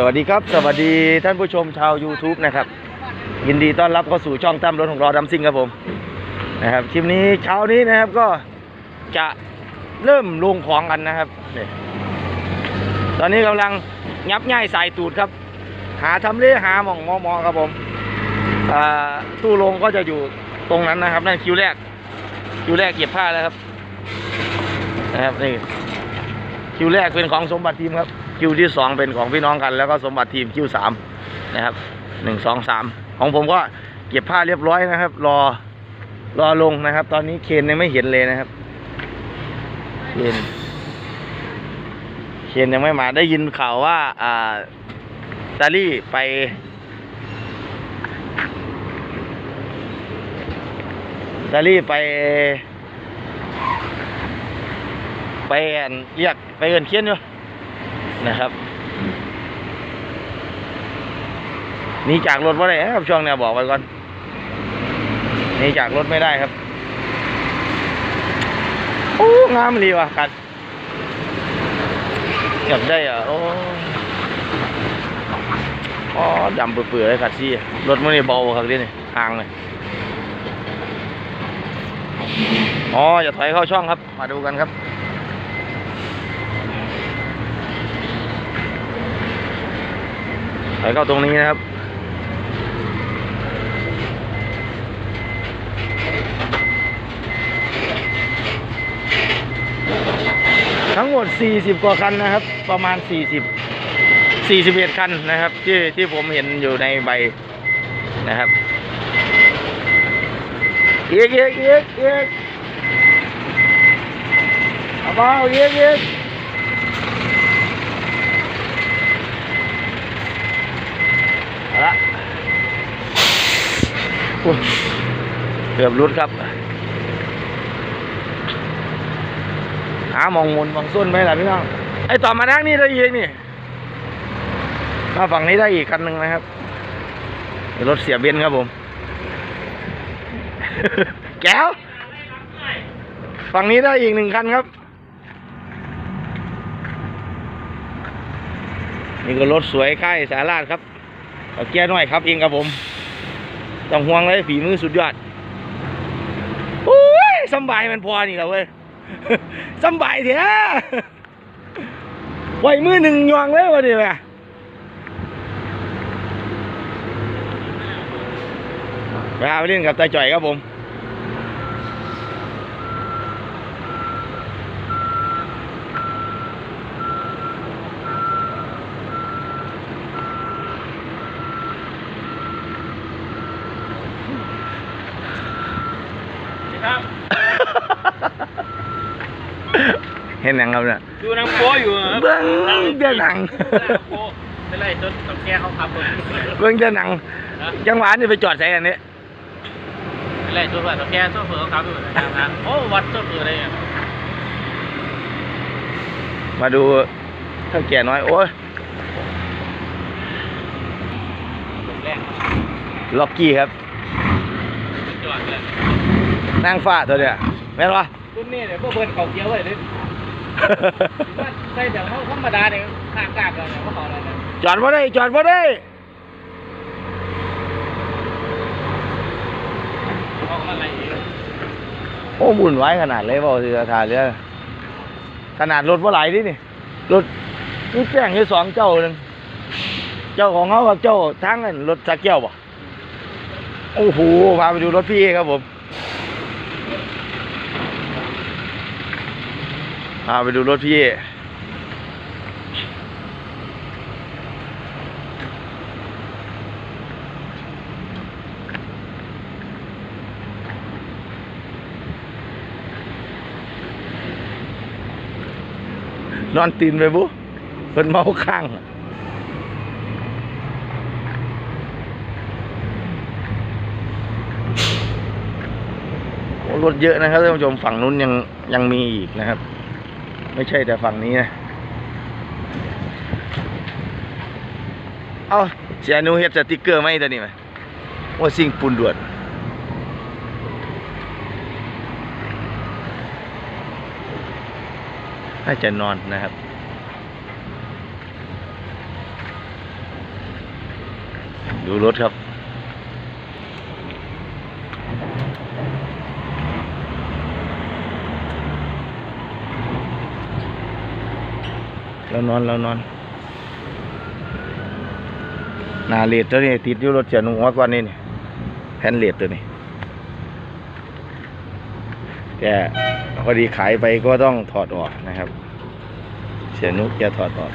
สวัสดีครับ สวัสดีท่านผู้ชมชาว YouTube นะครับ ยินดีต้อนรับเข้าสู่ช่องตั้มรถของรอดำซิ่งครับผมนะครับคลิปนี้เช้านี้นะครับก็จะเริ่มลงของกันนะครับนี่ตอนนี้กำลังยับย่ายสายตูดครับ หาทำเลหาหมองมอมอครับผมตู้ลงก็จะอยู่ตรงนั้นนะครับ นั่นคิวแรกคิวแรกเก็บผ้าแล้วครับนะครับนี่คิวแรกเป็นของสมบัติทีมครับ คิวที่สองเป็นของพี่น้องกัน แล้วก็สมบัติทีมคิวสามนะครับหนึ่งสองสามของผมก็เก็บผ้าเรียบร้อยนะครับ รอรอลงนะครับ ตอนนี้เคนยังไม่เห็นเลยนะครับเคนเคนยังไม่มาได้ยินข่าวว่า อ่าตาลี่ไปตาลี่ไป ไปอั่นเรียกไปเอินเคียนอยู่ นะครับ นีจากรถไม่ได้ครับช่วงเนี้ยบอกไว้ก่อน นี่จากรถไม่ได้ครับ โอ้งามดีว่ะกัดอยากได้อะโอ้อ๋อดำเปื่อยๆเลยคัดซี่รถมันนี่เบาครับนี่ห่างเลยอ๋ออย่าถอยเข้าช่องครับ มาดูกันครับ ถอยเข้าตรงนี้นะครับทั้งหมด 40 กว่าคันนะครับ ประมาณ 40 41 คันนะครับ ที่ที่ผมเห็นอยู่ในใบนะครับเอียกเอียกเอียกเอียกเอาเบาเอียกเอียกเอาละอุ๊ย เกือบรุดครับ หามองมุนมองส้นไปล่ะพี่น้อง ไอ้ต่อมาทางนี้ได้อีกนี่ มาฝั่งนี้ได้อีกคันหนึ่งนะครับ รถเสียเบนครับผม แก้ว ฝั่งนี้ได้อีกหนึ่งคันครับนี่ก็รถสวยค่ายสาราดครับเอาแก้หน่อยครับเองครับผม ต้องห่วงเลยฝีมือสุดยอดโอ้ยสบายมันพอนี่แหละเว้ยสบายเถอะไหวมือหนึ่งยองเลยวะเนี่ยแม่ไปเล่นกับตาจ่อยครับผม ครับ เห็นหนังครับเนี่ยดูน้ำโป้อยู่ครับเบิ้งเดี๋ยวหนังน้ำโป้เป็นไรจนกับแกเขาขับรถเบิ้งจะหนัง จังหวะนี่ไปจอดใส่อันนี้เป็นไรจนว่ากับแกโซเฟอร์เขาขับอยู่นะครับโอ้วัดโซเฟอร์ได้ยังมาดูเท่าแก่น้อยโอ้ยแรงล็อกกี้ครับจอดเลยนั่งฟ้าตัวเนี้ยแม่นวะรุ่นนี้เนี่ยพวกเบิร์นเขาเกี้ยวเลยดิว่า ใส่แบบเขาธรรมดาเนี่ยข้างกากเลยเนี่ยเขาเขาอะไรนะจอดมาได้จอดมาได้เขามาอะไรอีกโอ้บุ่นไว้ขนาดเลยบอกสิถ่ายเรือขนาดรถว่าไหลดินี่รถนี่แจ้งอยู่สองเจ้าหนึ่งเจ้าของเขากับเจ้าทั้งกันรถสักเกี้ยวบ่โอ้โหพาไปดูรถพี่ครับผม พาไปดูรถพี่ นอนตีนไปบุเป็นเมาข้างรถเยอะนะครับท่านผู้ชมฝั่งนู้นยังยังมีอีกนะครับ ไม่ใช่แต่ฝั่งนี้นะเอาเสียหนูเฮ็ดสติกเกอร์ไหมตัวนี้ไหมว่าสิ่งปูนด่วนน่าจะนอนนะครับดูรถครับ เรานอนเรานอนนาเลดตัวนี้ติดอยู่รถเสียนุ่มกว่านี่นี่แผ่นเลดตัวนี้แต่พอดีขายไปก็ต้องถอดออกนะครับเสียนุกจะถอดออก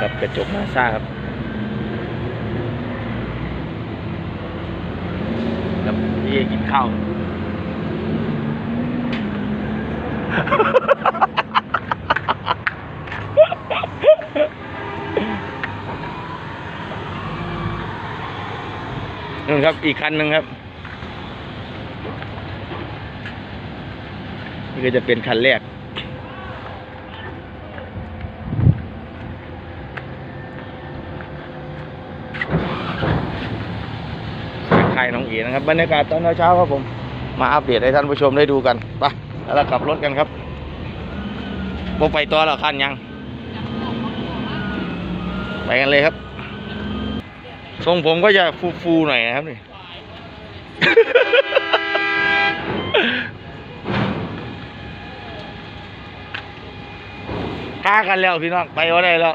ครับกระจกนาซ่าครับครับพี่กินข้าว นู่นครับ อีกคันหนึ่งครับ นี่ก็จะเป็นคันแรกใครน้องเอ๋นะครับ บรรยากาศตอนเช้าครับผม มาอัปเดตให้ท่านผู้ชมได้ดูกัน ไป แล้วเรากลับรถกันครับโบไปตัวเราคันยัง ไปกันเลยครับ ทรงผมก็จะฟูๆหน่อยนะครับนี่ฆ่ากันแล้วพี่น้อง ไปว่าได้แล้ว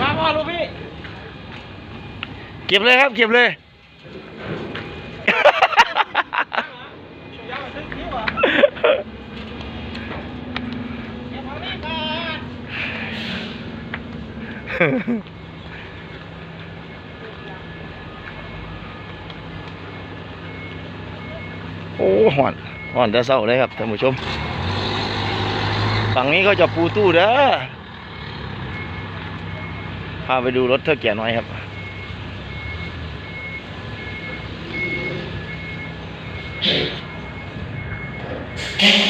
มาพ่อลูกพี่ เก็บเลยครับ เก็บเลย ยังซื้อคิ้วอะเดี๋ยวผมนี่ก่อน โอ้ห่อนห่อนแต่เศร้าเลยครับท่านผู้ชม ฝั่งนี้ก็จะปูตู้เด้อพาไปดูรถเท่าแก่น้อยครับ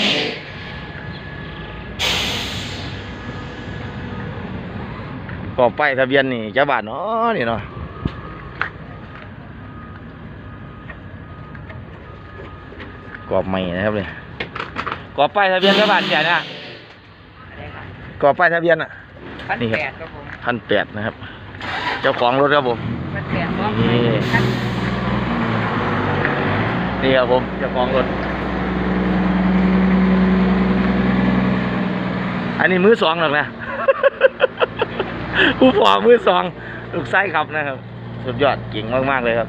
ก อบป้ายทะเบียนนี่จะบาทเนาะนี่เนาะกรอบใหม่นะครับเนี่ยกรอบป้ายทะเบียนกระบาดเสียเนี่ยกรอบป้ายทะเบียนอะ พันนี่ครับ แปดครับผมพันแปดนะครับ เจ้าของรถครับผม พันแปดครับนี่นี่ครับผมเจ้าของรถ อันนี้มือสองหรอกนะ ผู้พ่อมือสองลูกไส้ขับนะครับ สุดยอดเก่งมาก ๆ เลยครับ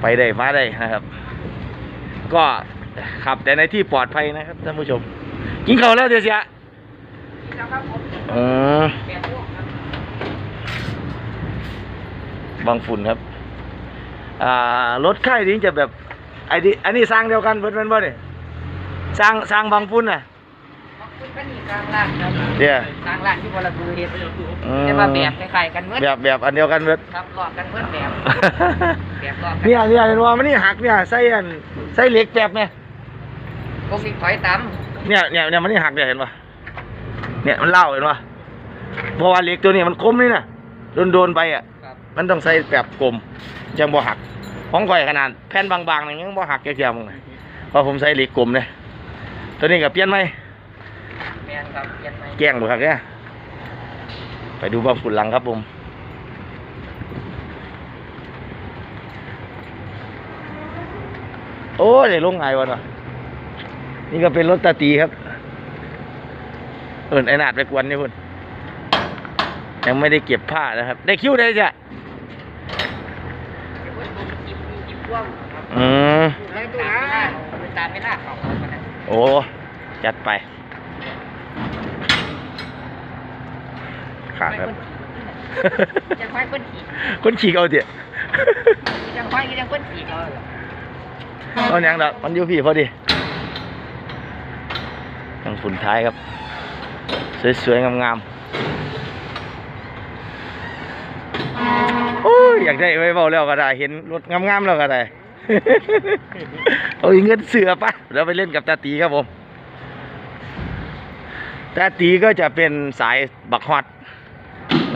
ไปได้มาได้นะครับ ก็ขับแต่ในที่ปลอดภัยนะครับท่านผู้ชม กินข้าวแล้วเดี๋ยวเสียนี่นะครับผมอืมแปดลูกครับบางฝุ่นครับ อ่ารถค่ายนี้จะแบบไอ้นี่อันนี้สร้างเดียวกันเพื่อนๆบ่เนี่ยสร้างสร้างบางฝุ่นน่ะขอบคุณ กันนี่กลางล่างครับเดี๋ยว กลางล่างที่บอลบูเฮ็ดอืมแต่ว่าแบบคล้ายๆกันเหมือนแบบแบบอันเดียวกันเบิด ครับหลอกกันเหมือนแบบแบบหลอกกัเนี่ยเนี่ยเห็นว่ามันนี่หักเนี่ยใส่อันใส่เหล็กแบบเนี่ยผมมีถอยตามเนี่ยเนี่ยเนี่ยมันนี่หักเนี่ยเห็นปะเนี่ยมันเล่าเห็นปะเพราะว่าเหล็กตัวนี้มันคมนี่นะโดนโดนๆไปอะครับมันต้องใส่แบบกลมจังบ่หักของข่อยขนาดแผ่นบางๆนี่ยังบ่หักแก่ๆมึงน่ะเพราะผมใส่เหล็กกลมเนี่ยตัวนี้ก็เปลี่ยนไหมแมนครับเปลี่ยนไหมแกล้งบ่ครับเนี่ยไปดูบ้างฝุ่นหลังครับผมโอ้ยได้ลงไงวะเนาะนี่ก็เป็นรถตาตีครับ เอินไอ้นาดไปกวนนี่พุ่นยังไม่ได้เก็บผ้านะครับ ได้คิ้วได้จ้ะเดี๋ยวผมจิบมีจิบพ่วงครับอืมแล้วดูนะตามไม่น่าเขาเอาไปนะโอ้ จัดไป ขาดครับยังค่อยคนขี่คนขี่เอาเถอะยังค่อยยังคนขี่เอาเอาอย่างดอกมันอยู่พี่พอดีทางฝุ่นท้ายครับ สวยๆ งามๆโอ้ยอยากได้ไว้เบาแล้วก็ได้ เห็นรถงามๆแล้วก็ได้ เอาอีกเงินเสือปะเราไปเล่นกับตาตีครับผมตาตีก็จะเป็นสายบักฮอต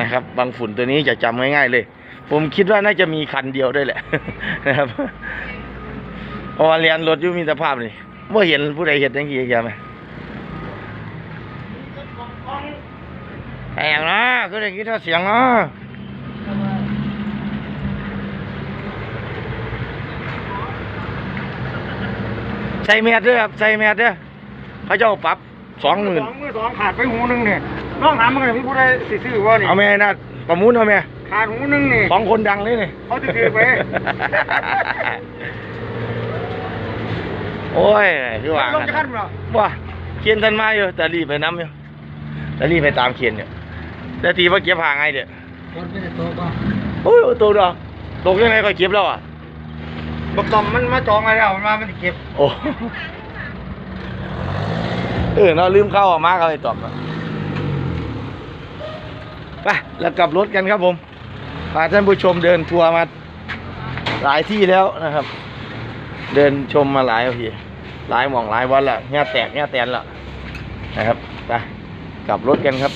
นะครับ บางฝุ่นตัวนี้จะจำง่ายๆเลย ผมคิดว่าน่าจะมีคันเดียวด้วยแหละนะครับเพราะว่าเรียนรถอยู่มีสภาพนี่บ่อเห็นผู้ใดเห็นจังซี่แกไหมแองนะก็ได้ยินแต่เสียงนะใส่แมสเด้วยครับใส่แมสเด้วยเขาเจ้าปรับสองหมื่นสองมือสองขาดไปหูหนึงเนี่ย น้องถามมันกันพี่ผู้ใดสิซื้อว่านี่เอาแม่นะประมูลเอาแม่ขาดหูหนึงนี่ ของคนดังนี่นี่เขาจะถือไป โอ้ยคือว่าลงจะขั้นเหรอ ว่าเขียนทันมาอยู่แต่รีบไปน้ำอยู่แต่รีบไปตามเขียนอยู่แต่ทีว่าเก็บห่างไงเดี๋ยวคนไม่ได้โตป่ะโอ้ยตกดอกตกยังไงก็เก็บแล้วอะบักตอมมันมาจองอะไรแล้วมันมามันเก็บ โอ้ เออเราลืมเข้าออกมาก็เลยตอบอะ ไปแล้วกลับรถกันครับผมพาท่านผู้ชมเดินทัวร์มาหลายที่แล้วนะครับ เดินชมมาหลายทีหลายหมองหลายวันละเงี้ยแตกเงี้ยแตนละนะครับไปกลับรถกันครับ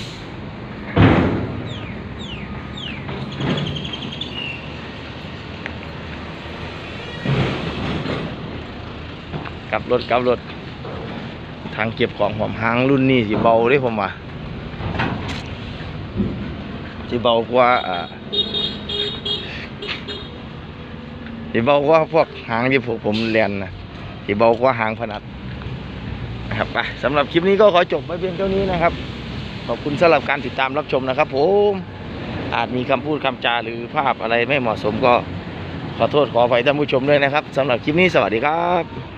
กลับรถกลับรถทางเก็บของผมหางรุ่นนี้สิเบาเด้ผมว่า สิเบากว่าอ่บากว่าพวกหางที่พวกผมเรียนนะสิเบากว่าหางพนัดนะครับไปสำหรับคลิปนี้ก็ขอจบไว้เพียงเท่านี้นะครับ ขอบคุณสำหรับการติดตามรับชมนะครับ ผม อาจมีคำพูดคำจาหรือภาพอะไรไม่เหมาะสมก็ขอโทษขออภัยท่านผู้ชมด้วยนะครับสำหรับคลิปนี้สวัสดีครับ